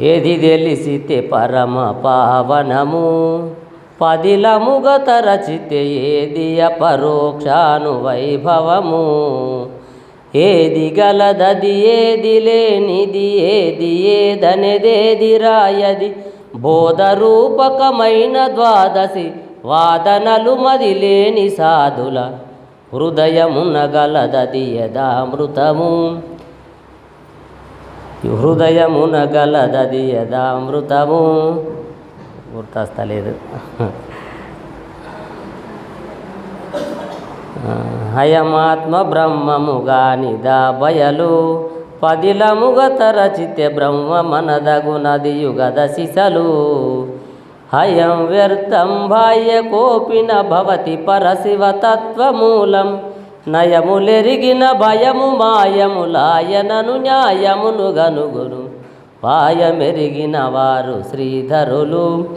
ఏది తెలిసితే పరమ పావనము పదిలముగత రచితే ఏది అపరోక్షాను వైభవము? ఏది గలదది ఏది లేనిది ఏది ఏదనేదేది రాయది? బోధరూపకమైన ద్వాదశి వాదనలు మదిలేని సాధుల హృదయమున గలదది యదామృతము హృదయమున గలదది యదామృతము గుర్తొస్తలేదు. హయమాత్మ బ్రహ్మముగానిదా బయలు. పదిలముగత తరచితే బ్రహ్మ మనదగునది యుగద శిశలు. హయం వ్యర్థం బాహ్య కోపిన భవతి పరశివ తత్వమూలం. నయములెరిగిన భయము మాయములాయనను న్యాయమును గనుగును పాయమెరిగిన వారు శ్రీధరులు.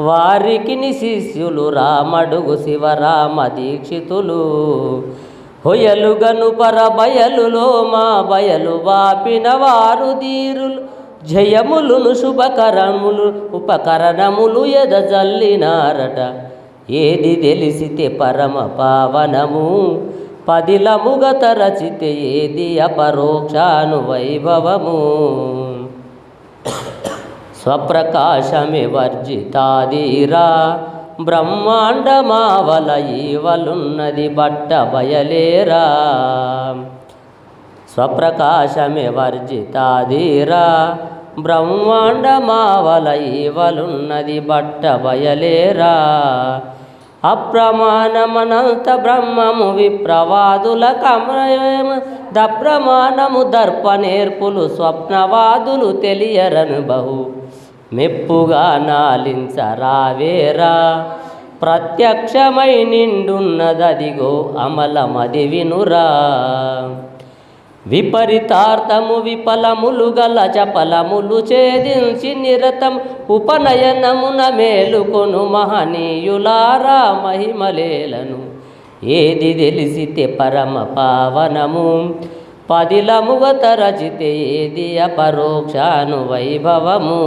వారికి శిష్యులు రామడుగు శివరామ దీక్షితులు. హొయలుగను పర బయలులో మా బయలు వాపిన వారు ధీరులు. జయములును శుభకరములు ఉపకరణములు ఎదజల్లినారట. ఏది తెలిసితే పరమ పావనము. పదిలముగత రచితేది ఏది అపరోక్షాను వైభవము? స్వప్రకాశమే వర్జితాదీరా బ్రహ్మాండమావల ఈవలున్నది బట్ట బయలేరా? స్వప్రకాశమే వర్జితాదీరా బ్రహ్మాండమావల ఈవలున్నది బట్ట బయలేరా? అప్రమాణమనంత బ్రహ్మము విప్రవాదుల కమయమ దప్రమాణము దర్ప నేర్పులు స్వప్నవాదులు తెలియరను బహు. మెప్పుగా నాలించరావేరా ప్రత్యక్షమై నిండున్నదదిగో అమలమది వినురా. విపరీతార్థము విఫలములు గల చపలములు ఛేదించి నిరతం ఉపనయనమున మేలుకొను మహనీయులారా మహిమలేలను ఏది తెలిసితే పరమ పావనము. పదిలముగత రచితే ఏది అపరోక్షాను వైభవము.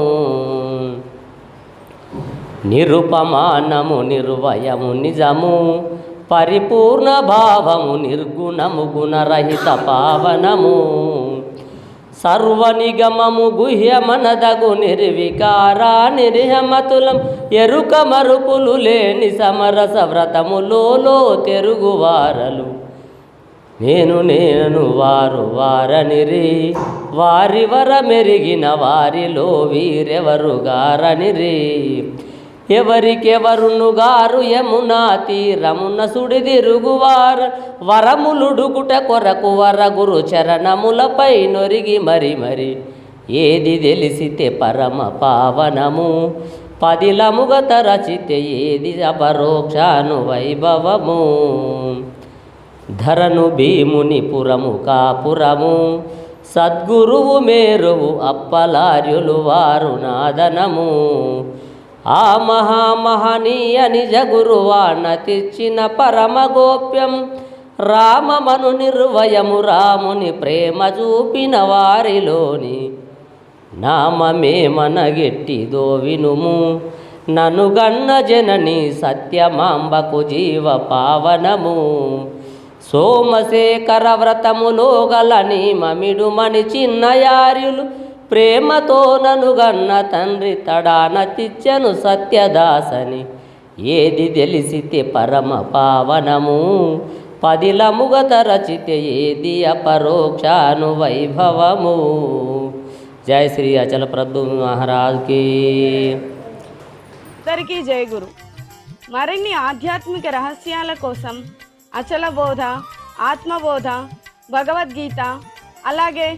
నిరుపమానము నిర్వయము నిజము. పరిపూర్ణ భావము నిర్గుణము గుణరహిత పావనము. సర్వనిగమము గుహ్యమనదగు నిర్వికారా నిర్హమతులం. ఎరుక మరుపులు లేని సమరస వ్రతములో తెరుగువారలు నేను నేను వారు వారనిరి. వారి వర మెరిగిన వారిలో వీరెవరుగారనిరి ఎవరికెవరును గారు యమునా తీరమున సుడిదిరుగువారు వరములుడుకుట కొరకు వర గురు చరణములపై నొరిగి మరి మరి. ఏది తెలిసితే పరమ పావనము పదిలముగత రచితే ఏది అపరోక్షాను వైభవము. ధరను భీముని పురము కాపురము సద్గురువు మేరువు అప్పలార్యులు వారు నాదనము. ఆ మహామహనీయ నిజ గురువాన తెచ్చిన పరమ గోప్యం రామమను నిర్వయము రాముని ప్రేమ చూపిన వారిలోని నామమే మనగెట్టిదో వినుము నను గన్న జనని సత్యమాంబకు జీవ పావనము. సోమశేఖర వ్రతములోగలని మమిడు మని చిన్నయార్యులు ప్రేమతో ననుగన్న తండ్రి తడాన తిచ్చను సత్యదాసని. ఏది తెలిసితే పరమ పావనము. పదిలముగత రచితే ఏది అపరోక్షాను వైభవము. జై శ్రీ అచల ప్రభు మహారాజ్కి. అందరికీ జయ గురు. మరిన్ని ఆధ్యాత్మిక రహస్యాల కోసం అచల బోధ ఆత్మబోధ భగవద్గీత అలాగే